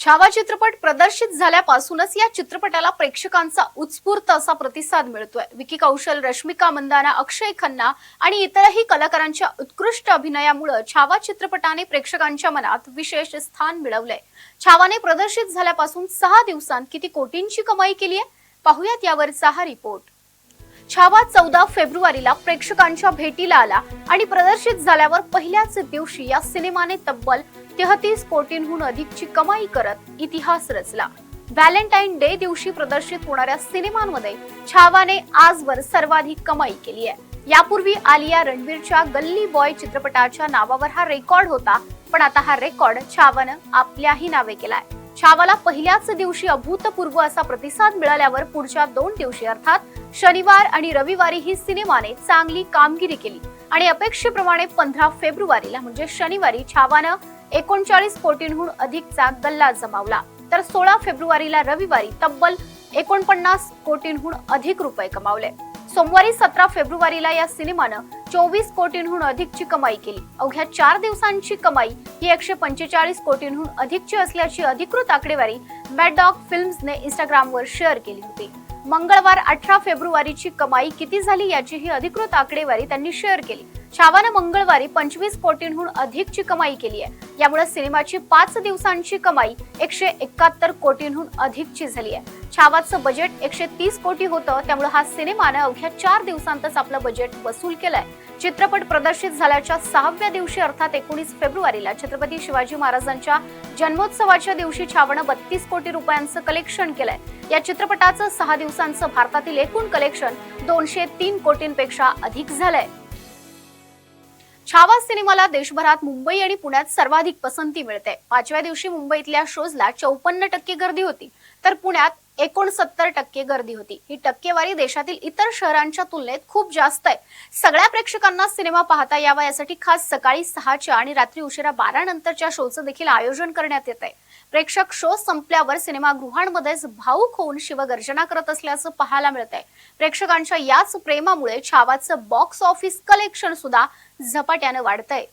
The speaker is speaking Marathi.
छावा चित्रपट प्रदर्शित झाल्यापासूनच या चित्रपटाला प्रेक्षकांचा उत्स्फूर्त असा प्रतिसाद मिळतोय. विकी कौशल रश्मिका मंदाना अक्षय खन्ना आणि इतरही कलाकारांच्या उत्कृष्ट अभिनयामुळे छावा चित्रपटाने प्रेक्षकांच्या मनात विशेष स्थान मिळवलंय. छावाने प्रदर्शित झाल्यापासून सहा दिवसांत किती कोटींची कमाई केली आहे? पाहुयात यावरचा हा रिपोर्ट. छावा चौदा फेब्रुवारीला प्रेक्षकांच्या भेटीला आला आणि प्रदर्शित झाल्यावर पहिल्याच दिवशी या सिनेमाने तब्बल तेहतीस कोटींहून अधिकची कमाई करत इतिहास रचला. व्हॅलेंटाईन डे दिवशी प्रदर्शित होणाऱ्या सिनेमांमध्ये छावाने आजवर सर्वाधिक कमाई केली आहे. यापूर्वी आलिया रणवीरच्या गल्ली बॉय चित्रपटाच्या नावावर हा रेकॉर्ड होता पण आता हा रेकॉर्ड छावानं आपल्याही नावे केलाय. छावाला पहिल्याच दिवशी अभूतपूर्व असा प्रतिसाद मिळाल्यावर पुढच्या दोन दिवशी अर्थात शनिवार आणि रविवारी ही सिनेमाने चांगली कामगिरी केली. आणि अपेक्षेप्रमाणे पंधरा फेब्रुवारीला म्हणजे शनिवारी छावानं एकोणचाळीस कोटींहून अधिकचा गल्ला जमावला. तर सोळा फेब्रुवारीला रविवारी तब्बल एकोणपन्नास कोटींहून अधिक रुपये कमावले. सोमवारी सतरा फेब्रुवारीला या सिनेमानं चोवीस कोटींहून अधिकची कमाई केली. अवघ्या चार दिवसांची कमाई ही एकशे पंचेचाळीस कोटींहून अधिकची असल्याची अधिकृत आकडेवारी मॅडॉग फिल्म्सने इंस्टाग्रामवर शेअर केली होती. मंगळवार अठरा फेब्रुवारीची कमाई किती झाली याची ही अधिकृत आकडेवारी त्यांनी शेअर केली. छावानं मंगळवारी पंचवीस कोटींहून अधिकची कमाई केली आहे. यामुळे सिनेमाची पाच दिवसांची कमाई एकशे एकाहत्तर कोटींहून अधिकची झाली आहे. छावाचं बजेट एकशे तीस कोटी होतं त्यामुळे हा सिनेमानं अवघ्या चार दिवसांतच आपलं बजेट वसूल केलंय. चित्रपट प्रदर्शित झाल्याच्या सहाव्या दिवशी अर्थात एकोणीस फेब्रुवारीला छत्रपती शिवाजी महाराजांच्या जन्मोत्सवाच्या दिवशी छावानं बत्तीस कोटी रुपयांचं कलेक्शन केलंय. या चित्रपटाचं सहा दिवसांचं भारतातील एकूण कलेक्शन दोनशे तीन कोटींपेक्षा अधिक झालंय. छावा सिनेमाला देशभरात मुंबई आणि पुण्यात सर्वाधिक पसंती मिळते. पाचव्या दिवशी मुंबईतल्या शोजला चौपन्न टक्के गर्दी होती. तर पुण्यात एकोणसत्तर टक्के गर्दी होती. ही टक्केवारी देशातील इतर शहरांच्या तुलनेत खूप जास्त आहे. सगळ्या प्रेक्षकांना सिनेमा पाहता यावा यासाठी खास सकाळी सहाच्या आणि रात्री उशिरा बारा नंतरच्या शोचं देखील आयोजन करण्यात येत आहे. प्रेक्षक शो संपल्यावर सिनेमागृहांमध्येच भाऊक होऊन शिवगर्जना करत असल्याचं पाहायला मिळत आहे. प्रेक्षकांच्या याच प्रेमामुळे छावाचं बॉक्स ऑफिस कलेक्शन सुद्धा झपाट्यानं वाढतंय.